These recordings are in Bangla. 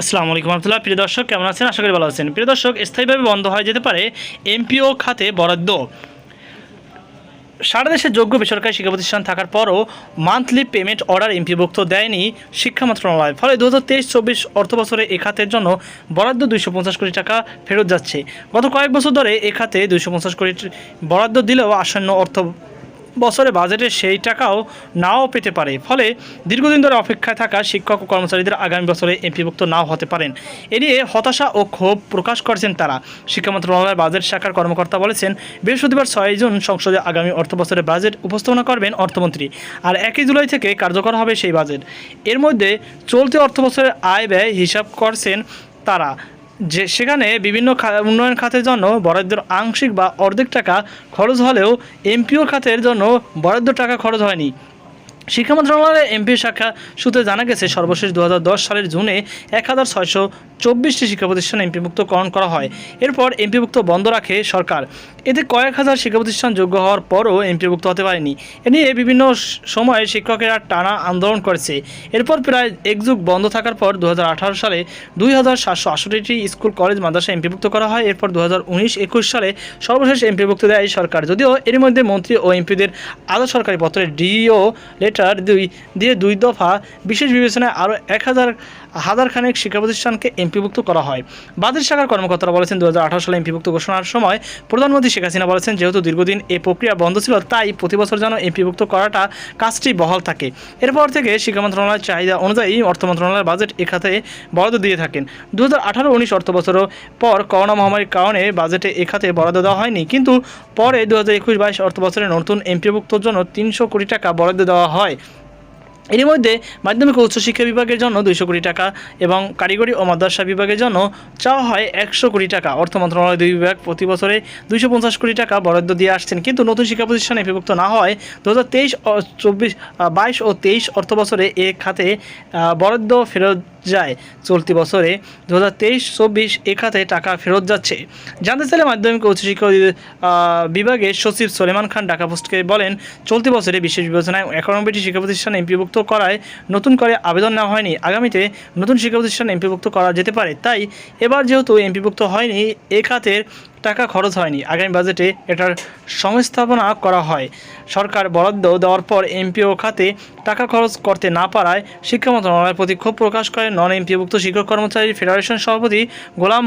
আসসালামু আলাইকুম রহমতুল্লাহ। প্রিয় দর্শক, কেমন আছেন? আশা করি ভালো আছেন। প্রিয় দর্শক, স্থায়ীভাবে বন্ধ হয়ে যেতে পারে এমপিও খাতে বরাদ্দ। সারা দেশে যোগ্য বেসরকারি শিক্ষা প্রতিষ্ঠান থাকার পরও মান্থলি পেমেন্ট অর্ডার এমপিভুক্ত দেয়নি শিক্ষা মন্ত্রণালয়। ফলে দু হাজার তেইশ, চব্বিশ অর্থ বছরে এ খাতের জন্য বরাদ্দ দুইশো পঞ্চাশ কোটি টাকা ফেরত যাচ্ছে। গত কয়েক বছর ধরে এ খাতে দুইশো পঞ্চাশ কোটি বরাদ্দ দিলেও আসন্ন অর্থ বছরে বাজেটে সেই টাকাও নাও পেতে পারে। ফলে দীর্ঘদিন ধরে অপেক্ষায় থাকা শিক্ষক ও কর্মচারীদের আগামী বছরে এমপিভুক্ত নাও হতে পারেন। এ নিয়ে হতাশা ও ক্ষোভ প্রকাশ করেছেন তারা। শিক্ষা মন্ত্রণালয়ের বাজেট শাখার কর্মকর্তা বলেছেন, বৃহস্পতিবার ছয় জুন সংসদে আগামী অর্থ বছরের বাজেট উপস্থাপনা করবেন অর্থমন্ত্রী। আর একই জুলাই থেকে কার্যকর হবে সেই বাজেট। এর মধ্যে চলতি অর্থ বছরের আয় ব্যয় হিসাব করছেন তারা। যে সেখানে বিভিন্ন উন্নয়ন খাতের জন্য বরাদ্দর আংশিক বা অর্ধেক টাকা খরচ হলেও এমপিও খাতের জন্য বরাদ্দ টাকা খরচ হয়নি। শিক্ষা মন্ত্রণালয়ের এমপি শাখা সূত্রে জানা গেছে, সর্বশেষ দু হাজার দশ সালের জুনে এক হাজার ছয়শো চব্বিশটি শিক্ষা প্রতিষ্ঠান এমপিভুক্তকরণ করা হয়। এরপর এমপিভুক্ত বন্ধ রাখে সরকার। এতে কয়েক হাজার শিক্ষা প্রতিষ্ঠান যোগ্য হওয়ার পরও এমপিভুক্ত হতে পারেনি। এ নিয়ে বিভিন্ন সময়ে শিক্ষকেরা টানা আন্দোলন করেছে। এরপর প্রায় এক যুগ বন্ধ থাকার পর দু হাজার আঠারো সালে দুই হাজার সাতশো আষট্টিটি স্কুল, কলেজ, মাদ্রাসা এমপিভুক্ত করা হয়। এরপর দু হাজার সালে সর্বশেষ এমপিভুক্ত দেয় সরকার। যদিও এর মধ্যে মন্ত্রী ও এমপিদের আধা সরকারি পত্রে ডিও লেটার দুই, দিয়ে দুই দফা বিশেষ বিবেচনায় আরও এক হাজার হাজারখানেক শিক্ষা প্রতিষ্ঠানকে এমপিভুক্ত করা হয়। বাজেট শাখার কর্মকর্তারা বলেছেন দু হাজার আঠারো সালে এমপিভুক্ত ঘোষণার সময় প্রধানমন্ত্রী শেখ হাসিনা বলেছেন, যেহেতু দীর্ঘদিন এই প্রক্রিয়া বন্ধ ছিল, তাই প্রতি বছর যেন এমপিভুক্ত করাটা কাজটি বহাল থাকে। এরপর থেকে শিক্ষা মন্ত্রণালয়ের চাহিদা অনুযায়ী অর্থ মন্ত্রণালয়ের বাজেট এ খাতে বরাদ্দ দিয়ে থাকেন। দু হাজার আঠারো উনিশ অর্থ বছরও পর করোনা মহামারীর কারণে বাজেটে এ খাতে বরাদ্দ দেওয়া হয়নি, কিন্তু পরে দু হাজার একুশ বাইশ অর্থ বছরে নতুন এমপিভুক্তর জন্য তিনশো কোটি টাকা বরাদ্দ দেওয়া হয়। এর মধ্যে মাধ্যমিক ও উচ্চশিক্ষা বিভাগের জন্য দুইশো কোটি টাকা এবং কারিগরি ও মাদ্রাসা বিভাগের জন্য চাওয়া হয় একশো কোটি টাকা। অর্থ মন্ত্রণালয় দুই বিভাগ প্রতি বছরে দুইশো পঞ্চাশ কোটি টাকা বরাদ্দ দিয়ে আসছেন। কিন্তু নতুন শিক্ষা প্রতিষ্ঠানে বিভক্ত না হয় দু হাজার তেইশ চব্বিশ বাইশ ও তেইশ অর্থ বছরে এ খাতে বরাদ্দ ফেরত যায়। চলতি বছরে দু হাজার তেইশ, চব্বিশ এ খাতে টাকা ফেরত যাচ্ছে। জানতে চাইলে মাধ্যমিক উচ্চশিক্ষা বিভাগের সচিব সলেমান খান ঢাকা পোস্টকে বলেন, চলতি বছরে বিশেষ বিবেচনায় একানব্বইটি শিক্ষা প্রতিষ্ঠানে এমপিভুক্ত করায় নতুন করে আবেদন নেওয়া হয়নি। আগামীতে নতুন শিক্ষা প্রতিষ্ঠান এমপিভুক্ত করা যেতে পারে। তাই এবার যেহেতু এমপিভুক্ত হয়নি, এ খাতের টাকা খরচ হয়নি। আগামী বাজেটে এটার সংস্থাপনা করা হয়। সরকার বরাদ্দ দেওয়ার পর এমপিও খাতে টাকা খরচ করতে না পারায় শিক্ষা মন্ত্রণালয়ের প্রতি ক্ষোভ প্রকাশ করে নন এমপিভুক্ত শিক্ষক কর্মচারী ফেডারেশন সভাপতি গোলাম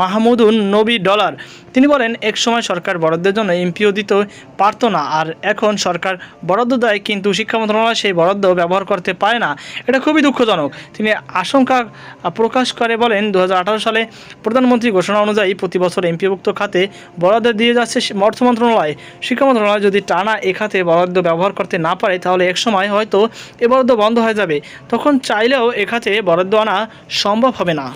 মাহমুদুন নবী ডলার। তিনি বলেন এক সময় সরকার বরাদ্দের জন্য এমপিও দিতে পারতো না আর এখন সরকার বরাদ্দ দেয়, কিন্তু শিক্ষা মন্ত্রণালয় সেই বরাদ্দ ব্যবহার করতে পারে না। এটা খুবই দুঃখজনক। তিনি আশঙ্কা প্রকাশ করে বলেন দু হাজার আঠারো সালে প্রধানমন্ত্রী ঘোষণা অনুযায়ী প্রতি বছর এমপিভুক্ত খাতে বরাদ্দ দিয়ে যাচ্ছে অর্থ মন্ত্রণালয়। শিক্ষা মন্ত্রণালয় যদি টানা এ খাতে বরাদ্দ ব্যবহার করতে না পারে, তাহলে এক সময় হয়তো এ বরাদ্দ বন্ধ হয়ে যাবে। তখন চাইলেও এ খাতে বরাদ্দ আনা সম্ভব হবে না।